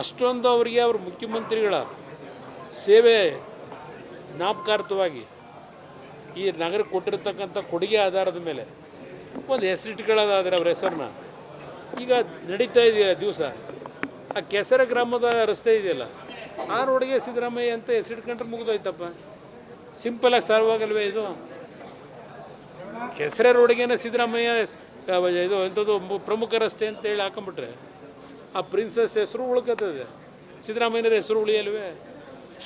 ಅಷ್ಟೊಂದು ಅವರಿಗೆ ಅವರು ಮುಖ್ಯಮಂತ್ರಿಗಳ ಸೇವೆ ಜ್ಞಾಪಕಾರ್ಥವಾಗಿ ಈ ನಗರಕ್ಕೆ ಕೊಟ್ಟಿರ್ತಕ್ಕಂಥ ಕೊಡುಗೆ ಆಧಾರದ ಮೇಲೆ ಒಂದು ಹೆಸರಿಟ್ಕೊಳ್ಳೋದಾದರೆ ಅವ್ರ ಹೆಸರನ್ನ. ಈಗ ನಡೀತಾ ಇದೆಯಲ್ಲ ದಿವಸ. ಆ ಕೆಸರ ಗ್ರಾಮದ ರಸ್ತೆ ಇದೆಯಲ್ಲ, ಆ ರೋಡ್ಗೆ ಸಿದ್ದರಾಮಯ್ಯ ಅಂತ ಹೆಸರಿಟ್ಕೊಂಡ್ರೆ ಮುಗಿದೋಯ್ತಪ್ಪ. ಸಿಂಪಲಾಗಿ ಸರ್ವಾಗಲ್ವೇ ಇದು? ಕೆಸರೆ ರೋಡ್ಗೇನೆ ಸಿದ್ದರಾಮಯ್ಯ, ಇದು ಎಂಥದ್ದು ಪ್ರಮುಖ ರಸ್ತೆ ಅಂತ ಹೇಳಿ ಹಾಕೊಂಡ್ಬಿಟ್ರೆ ಆ ಪ್ರಿನ್ಸಸ್ ಹೆಸರು ಉಳ್ಕೊತದೆ ಸಿದ್ದರಾಮಯ್ಯನವ್ರ ಹೆಸರು ಉಳಿಯಲ್ವೇ?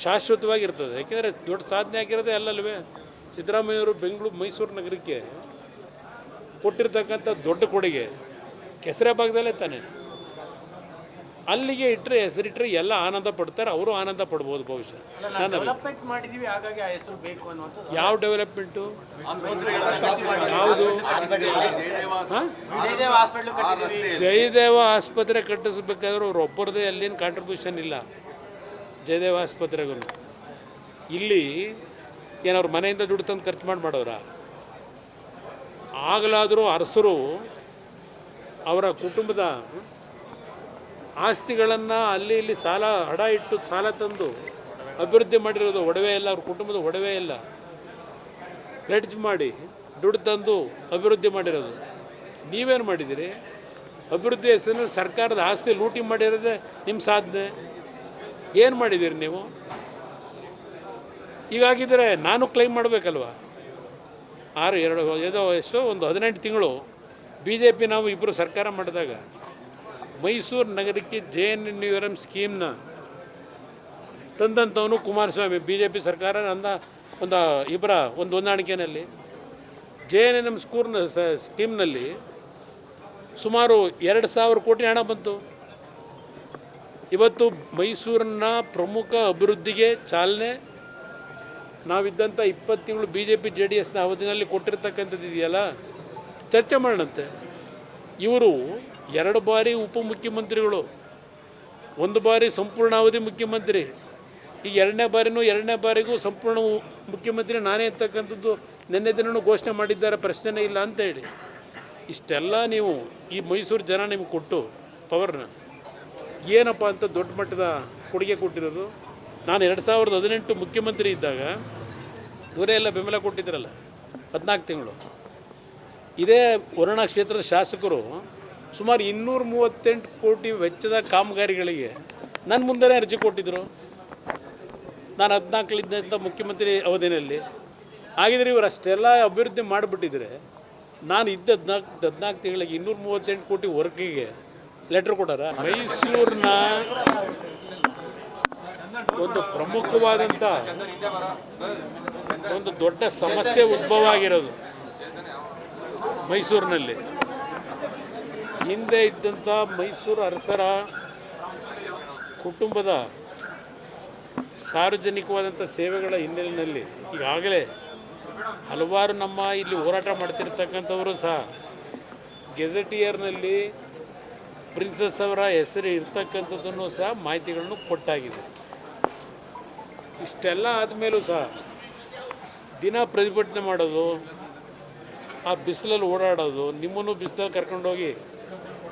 ಶಾಶ್ವತವಾಗಿರ್ತದೆ. ಯಾಕೆಂದರೆ ದೊಡ್ಡ ಸಾಧನೆ ಆಗಿರೋದೇ ಅಲ್ಲಲ್ವೇ? ಸಿದ್ದರಾಮಯ್ಯವರು ಬೆಂಗಳೂರು, ಮೈಸೂರು ನಗರಕ್ಕೆ ಕೊಟ್ಟಿರ್ತಕ್ಕಂಥ ದೊಡ್ಡ ಕೊಡುಗೆ. ಕೆಸರೆ ಭಾಗದಲ್ಲೇ ತಾನೆ. ಅಲ್ಲಿಗೆ ಇಟ್ಟರೆ ಹೆಸರಿಟ್ಟರೆ ಎಲ್ಲ ಆನಂದ ಪಡ್ತಾರೆ ಅವರು ಆನಂದ ಪಡ್ಬೋದು ಬಹುಶಃ ನಾನು ಡೆವಲಪ್ಮೆಂಟ್ ಮಾಡಿದೀವಿ ಹಾಗಾಗಿ ಆ ಹೆಸರು ಬೇಕು ಅನ್ನುವಂಥದ್ದು. ಯಾವ ಡೆವಲಪ್ಮೆಂಟು ಯಾವುದು? ಜಯದೇವ ಆಸ್ಪತ್ರೆ ಕಟ್ಟಿಸ್ಬೇಕಾದ್ರೆ ಅವ್ರು ಒಬ್ಬರದೇ ಅಲ್ಲಿನ ಕಾಂಟ್ರಿಬ್ಯೂಷನ್ ಇಲ್ಲ. ಜಯದೇವ ಆಸ್ಪತ್ರೆಗೂ ಇಲ್ಲಿ ಏನವ್ರ ಮನೆಯಿಂದ ದುಡ್ಡು ತಂದು ಖರ್ಚು ಮಾಡಿ ಮಾಡೋರ? ಆಗಲಾದರೂ ಅರಸರು ಅವರ ಕುಟುಂಬದ ಆಸ್ತಿಗಳನ್ನು ಅಲ್ಲಿ ಇಲ್ಲಿ ಸಾಲ ಹಡ ಇಟ್ಟು ಸಾಲ ತಂದು ಅಭಿವೃದ್ಧಿ ಮಾಡಿರೋದು ಒಡವೆ ಇಲ್ಲ, ಅವ್ರ ಕುಟುಂಬದ ಒಡವೆ ಇಲ್ಲ. ಪ್ಲೆಡ್ಜ್ ಮಾಡಿ ದುಡ್ಡು ತಂದು ಅಭಿವೃದ್ಧಿ ಮಾಡಿರೋದು. ನೀವೇನು ಮಾಡಿದ್ದೀರಿ? ಅಭಿವೃದ್ಧಿ ಹೆಸರಿನಲ್ಲಿ ಸರ್ಕಾರದ ಆಸ್ತಿ ಲೂಟಿ ಮಾಡಿರೋದೇ ನಿಮ್ಮ ಸಾಧನೆ. ಏನು ಮಾಡಿದ್ದೀರಿ ನೀವು? ಹೀಗಾಗಿದ್ದರೆ ನಾನು ಕ್ಲೈಮ್ ಮಾಡಬೇಕಲ್ವ? ಆರು, ಎರಡು ಏನೋ ಎಷ್ಟೋ ಒಂದು ಹದಿನೆಂಟು ತಿಂಗಳು ಬಿ ಜೆ ಪಿ ನಾವು ಇಬ್ಬರು ಸರ್ಕಾರ ಮಾಡಿದಾಗ ಮೈಸೂರು ನಗರಕ್ಕೆ J N N U M ಸ್ಕೀಮ್ನ ತಂದಂಥವನು ಕುಮಾರಸ್ವಾಮಿ. ಬಿ ಜೆ ಪಿ ಸರ್ಕಾರ ಅಂದ ಒಂದು ಇಬ್ಬರ ಒಂದು ಹೊಂದಾಣಿಕೆಯಲ್ಲಿ ಜೆ ಎನ್ ಎನ್ ಎಂ ಸ್ಕೂರ್ನ ಸ್ಕೀಮ್ನಲ್ಲಿ ಸುಮಾರು ಎರಡು ಸಾವಿರ ಕೋಟಿ ಹಣ ಬಂತು. ಇವತ್ತು ಮೈಸೂರನ್ನ ಪ್ರಮುಖ ಅಭಿವೃದ್ಧಿಗೆ ಚಾಲನೆ. ನಾವಿದ್ದಂಥ ಇಪ್ಪತ್ತು ತಿಂಗಳು B J P J D ಎಸ್ನ ಅವಧಿನಲ್ಲಿ ಕೊಟ್ಟಿರ್ತಕ್ಕಂಥದ್ದು ಇದೆಯಲ್ಲ ಚರ್ಚೆ ಮಾಡೋಣಂತೆ. ಇವರು ಎರಡು ಬಾರಿ ಉಪಮುಖ್ಯಮಂತ್ರಿಗಳು, ಒಂದು ಬಾರಿ ಸಂಪೂರ್ಣ ಅವಧಿ ಮುಖ್ಯಮಂತ್ರಿ, ಈಗ ಎರಡನೇ ಬಾರಿನೂ ಎರಡನೇ ಬಾರಿಗೂ ಸಂಪೂರ್ಣ ಮುಖ್ಯಮಂತ್ರಿ ನಾನೇ ಇರ್ತಕ್ಕಂಥದ್ದು ನಿನ್ನೆ ದಿನವೂ ಘೋಷಣೆ ಮಾಡಿದ್ದಾರೆ, ಪ್ರಶ್ನೆನೇ ಇಲ್ಲ ಅಂತ ಹೇಳಿ. ಇಷ್ಟೆಲ್ಲ ನೀವು ಈ ಮೈಸೂರು ಜನ ನಿಮ್ಗೆ ಕೊಟ್ಟು ಪವರ್ನ, ಏನಪ್ಪ ಅಂತ ದೊಡ್ಡ ಮಟ್ಟದ ಕೊಡುಗೆ ಕೊಟ್ಟಿರೋದು? ನಾನು ಎರಡು ಸಾವಿರದ ಹದಿನೆಂಟು ಮುಖ್ಯಮಂತ್ರಿ ಇದ್ದಾಗ ಇವರೇ ಎಲ್ಲ ಬೆಂಬಲ ಕೊಟ್ಟಿದ್ರಲ್ಲ, ಹದಿನಾಲ್ಕು ತಿಂಗಳು. ಇದೇ ವರುಣ ಕ್ಷೇತ್ರದ ಶಾಸಕರು ಸುಮಾರು ಇನ್ನೂರ ಮೂವತ್ತೆಂಟು ಕೋಟಿ ವೆಚ್ಚದ ಕಾಮಗಾರಿಗಳಿಗೆ ನನ್ನ ಮುಂದೆನೇ ಅರ್ಜಿ ಕೊಟ್ಟಿದ್ದರು ನಾನು ಹದಿನಾಲ್ಕಲಿದ್ದಂಥ ಮುಖ್ಯಮಂತ್ರಿ ಅವಧಿನಲ್ಲಿ. ಹಾಗಿದ್ರೆ ಇವರು ಅಷ್ಟೆಲ್ಲ ಅಭಿವೃದ್ಧಿ ಮಾಡಿಬಿಟ್ಟಿದ್ರೆ ನಾನು ಇದ್ದ ಹದಿನಾಲ್ಕು ಹದಿನಾಲ್ಕು ತಿಂಗಳಿಗೆ ಇನ್ನೂರ ಮೂವತ್ತೆಂಟು ಕೋಟಿ ವರ್ಕಿಗೆ ಲೆಟ್ರ್ ಕೊಟ್ಟಾರ? ಮೈಸೂರಿನ ಒಂದು ಪ್ರಮುಖವಾದಂಥ ಒಂದು ದೊಡ್ಡ ಸಮಸ್ಯೆ ಉದ್ಭವ ಆಗಿರೋದು. ಮೈಸೂರಿನಲ್ಲಿ. ಹಿಂದೆ ಇದ್ದಂಥ ಮೈಸೂರು ಅರಸರ ಕುಟುಂಬದ ಸಾರ್ವಜನಿಕವಾದಂಥ ಸೇವೆಗಳ ಹಿನ್ನೆಲೆಯಲ್ಲಿ ಈಗಾಗಲೇ ಹಲವಾರು ನಮ್ಮ ಇಲ್ಲಿ ಹೋರಾಟ ಮಾಡ್ತಿರ್ತಕ್ಕಂಥವರು ಸಹ ಗೆಜೆಟಿಯರ್ನಲ್ಲಿ ಪ್ರಿನ್ಸಸ್ ಅವರ ಹೆಸರು ಇರ್ತಕ್ಕಂಥದ್ದನ್ನು ಸಹ ಮಾಹಿತಿಗಳನ್ನು ಕೊಟ್ಟಾಗಿದೆ. ಇಷ್ಟೆಲ್ಲ ಆದಮೇಲೂ ಸಹ ದಿನ ಪ್ರತಿಭಟನೆ ಮಾಡೋದು ಆ ಬಿಸಿಲಲ್ಲಿ ಓಡಾಡೋದು ನಿಮ್ಮನ್ನು ಬಿಸಿಲಲ್ಲಿ ಕರ್ಕೊಂಡೋಗಿ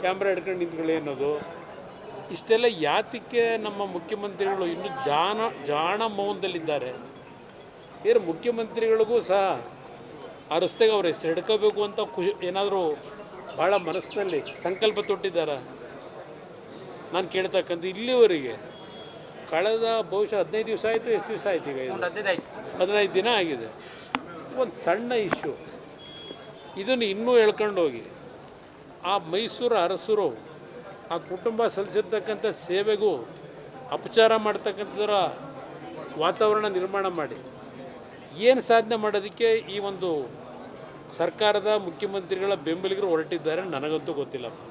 ಕ್ಯಾಮ್ರಾ ಹಿಡ್ಕೊಂಡು ನಿಂತ್ಕೊಳ್ಳಿ ಅನ್ನೋದು ಇಷ್ಟೆಲ್ಲ ಯಾತಕ್ಕೆ ನಮ್ಮ ಮುಖ್ಯಮಂತ್ರಿಗಳು ಇನ್ನೂ ಜಾಣ ಜಾಣ ಮೌನದಲ್ಲಿದ್ದಾರೆ? ಏನು ಮುಖ್ಯಮಂತ್ರಿಗಳಿಗೂ ಸಹ ಆ ರಸ್ತೆಗೆ ಅವ್ರ ಹೆಸರು ಹಿಡ್ಕೋಬೇಕು ಅಂತ ಖುಷಿ ಏನಾದರೂ ಭಾಳ ಮನಸ್ಸಿನಲ್ಲಿ ಸಂಕಲ್ಪ ತೊಟ್ಟಿದ್ದಾರ? ನಾನು ಕೇಳ್ತಕ್ಕಂಥ ಇಲ್ಲಿವರೆಗೆ ಕಳೆದ ಬಹುಶಃ ಹದಿನೈದು ದಿವಸ ಆಯಿತು ಎಷ್ಟು ದಿವಸ ಆಯ್ತು ಈಗ ಹದಿನೈದು ದಿನ ಆಗಿದೆ. ಒಂದು ಸಣ್ಣ ಇಶ್ಯೂ ಇದನ್ನು ಇನ್ನೂ ಹೇಳ್ಕೊಂಡೋಗಿ ಆ ಮೈಸೂರು ಅರಸರು, ಆ ಕುಟುಂಬ ಸಲ್ಲಿಸಿರ್ತಕ್ಕಂಥ ಸೇವೆಗೂ ಅಪಚಾರ ಮಾಡ್ತಕ್ಕಂಥದ್ರ ವಾತಾವರಣ ನಿರ್ಮಾಣ ಮಾಡಿ. ಏನು ಸಾಧನೆ ಮಾಡೋದಕ್ಕೆ ಈ ಒಂದು ಸರ್ಕಾರದ ಮುಖ್ಯಮಂತ್ರಿಗಳ ಬೆಂಬಲಿಗರು ಹೊರಟಿದ್ದಾರೆ ನನಗಂತೂ ಗೊತ್ತಿಲ್ಲಪ್ಪ